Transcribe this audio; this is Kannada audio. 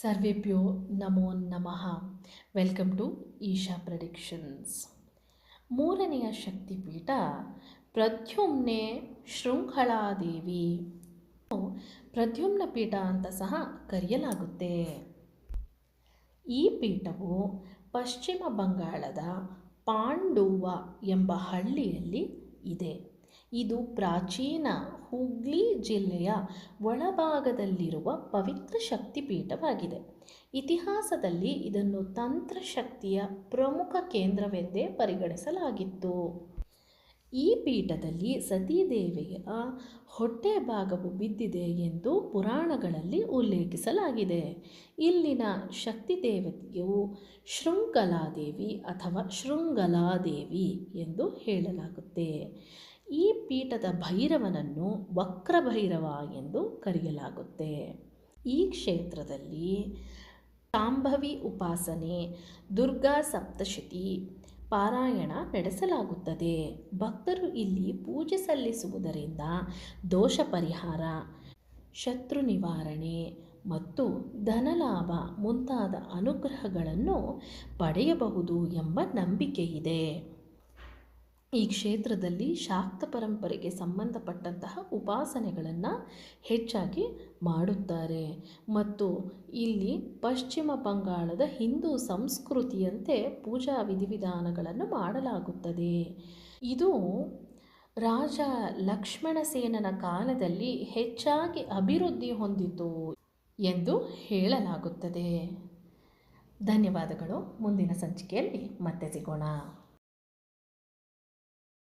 ಸರ್ವೇಭ್ಯೋ ನಮೋ ನಮಃ. Welcome to Isha predictions. ಮೂರನೆಯ ಶಕ್ತಿಪೀಠ, ಪ್ರದ್ಯುಮ್ನೆ ಶೃಂಖಲಾದೇವಿ ಪ್ರದ್ಯುಮ್ನ ಪೀಠ ಅಂತ ಸಹ ಕರೆಯಲಾಗುತ್ತೆ. ಈ ಪೀಠವು ಪಶ್ಚಿಮ ಬಂಗಾಳದ ಪಾಂಡುವ ಎಂಬ ಹಳ್ಳಿಯಲ್ಲಿ ಇದೆ. ಇದು ಪ್ರಾಚೀನ ಹುಗ್ಲಿ ಜಿಲ್ಲೆಯ ಒಳಭಾಗದಲ್ಲಿರುವ ಪವಿತ್ರ ಶಕ್ತಿಪೀಠವಾಗಿದೆ. ಇತಿಹಾಸದಲ್ಲಿ ಇದನ್ನು ತಂತ್ರಶಕ್ತಿಯ ಪ್ರಮುಖ ಕೇಂದ್ರವೆಂದೇ ಪರಿಗಣಿಸಲಾಗಿತ್ತು. ಈ ಪೀಠದಲ್ಲಿ ಸತೀದೇವಿಯ ಹೊಟ್ಟೆ ಭಾಗವು ಬಿದ್ದಿದೆ ಎಂದು ಪುರಾಣಗಳಲ್ಲಿ ಉಲ್ಲೇಖಿಸಲಾಗಿದೆ. ಇಲ್ಲಿನ ಶಕ್ತಿ ದೇವತೆಯು ಶೃಂಗಲಾದೇವಿ ಅಥವಾ ಶೃಂಗಲಾದೇವಿ ಎಂದು ಹೇಳಲಾಗುತ್ತೆ. ಈ ಪೀಠದ ಭೈರವನನ್ನು ವಕ್ರಭೈರವ ಎಂದು ಕರೆಯಲಾಗುತ್ತೆ. ಈ ಕ್ಷೇತ್ರದಲ್ಲಿ ತಾಂಬವಿ ಉಪಾಸನೆ, ದುರ್ಗಾ ಸಪ್ತಶತಿ, ಪಾರಾಯಣ ನಡೆಸಲಾಗುತ್ತದೆ. ಭಕ್ತರು ಇಲ್ಲಿ ಪೂಜೆ ಸಲ್ಲಿಸುವುದರಿಂದ ದೋಷ ಪರಿಹಾರ, ಶತ್ರು ನಿವಾರಣೆ ಮತ್ತು ಧನಲಾಭ ಮುಂತಾದ ಅನುಗ್ರಹಗಳನ್ನು ಪಡೆಯಬಹುದು ಎಂಬ ನಂಬಿಕೆಯಿದೆ ಈ ಕ್ಷೇತ್ರದಲ್ಲಿ ಶಾಕ್ತ ಪರಂಪರೆಗೆ ಸಂಬಂಧಪಟ್ಟಂತಹ ಉಪಾಸನೆಗಳನ್ನು ಹೆಚ್ಚಾಗಿ ಮಾಡುತ್ತಾರೆ. ಮತ್ತು ಇಲ್ಲಿ ಪಶ್ಚಿಮ ಬಂಗಾಳದ ಹಿಂದೂ ಸಂಸ್ಕೃತಿಯಂತೆ ಪೂಜಾ ವಿಧಿವಿಧಾನಗಳನ್ನು ಮಾಡಲಾಗುತ್ತದೆ. ಇದು ರಾಜ ಲಕ್ಷ್ಮಣಸೇನನ ಕಾಲದಲ್ಲಿ ಹೆಚ್ಚಾಗಿ ಅಭಿವೃದ್ಧಿ ಹೊಂದಿತು ಎಂದು ಹೇಳಲಾಗುತ್ತದೆ. ಧನ್ಯವಾದಗಳು. ಮುಂದಿನ ಸಂಚಿಕೆಯಲ್ಲಿ ಮತ್ತೆ ಸಿಗೋಣ.